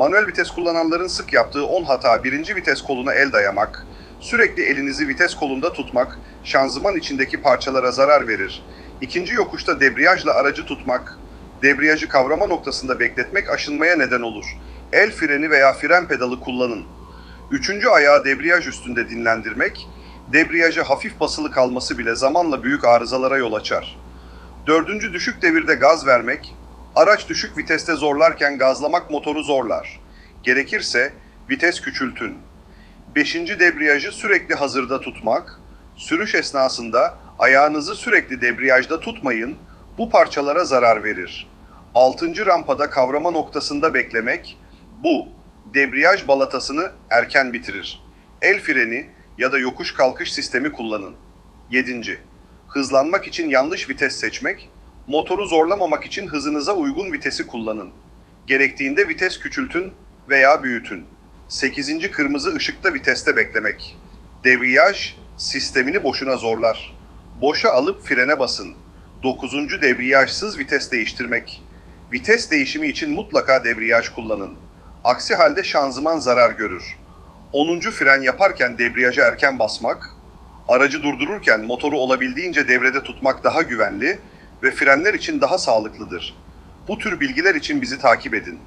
Manuel vites kullananların sık yaptığı 10 hata birinci vites koluna el dayamak, sürekli elinizi vites kolunda tutmak, şanzıman içindeki parçalara zarar verir. İkinci yokuşta debriyajla aracı tutmak, debriyajı kavrama noktasında bekletmek aşınmaya neden olur. El freni veya fren pedalı kullanın. Üçüncü ayağı debriyaj üstünde dinlendirmek, debriyajı hafif basılı kalması bile zamanla büyük arızalara yol açar. Dördüncü düşük devirde gaz vermek, araç düşük viteste zorlarken gazlamak motoru zorlar. Gerekirse vites küçültün. Beşinci debriyajı sürekli hazırda tutmak, sürüş esnasında ayağınızı sürekli debriyajda tutmayın, bu parçalara zarar verir. Altıncı rampada kavrama noktasında beklemek, bu debriyaj balatasını erken bitirir. El freni ya da yokuş kalkış sistemi kullanın. 7. Hızlanmak için yanlış vites seçmek, motoru zorlamamak için hızınıza uygun vitesi kullanın. Gerektiğinde vites küçültün veya büyütün. 8. Kırmızı ışıkta viteste beklemek. Debriyaj sistemini boşuna zorlar. Boşa alıp frene basın. 9. Debriyajsız vites değiştirmek. Vites değişimi için mutlaka debriyaj kullanın. Aksi halde şanzıman zarar görür. 10. fren yaparken debriyaja erken basmak, aracı durdururken motoru olabildiğince devrede tutmak daha güvenli ve frenler için daha sağlıklıdır. Bu tür bilgiler için bizi takip edin.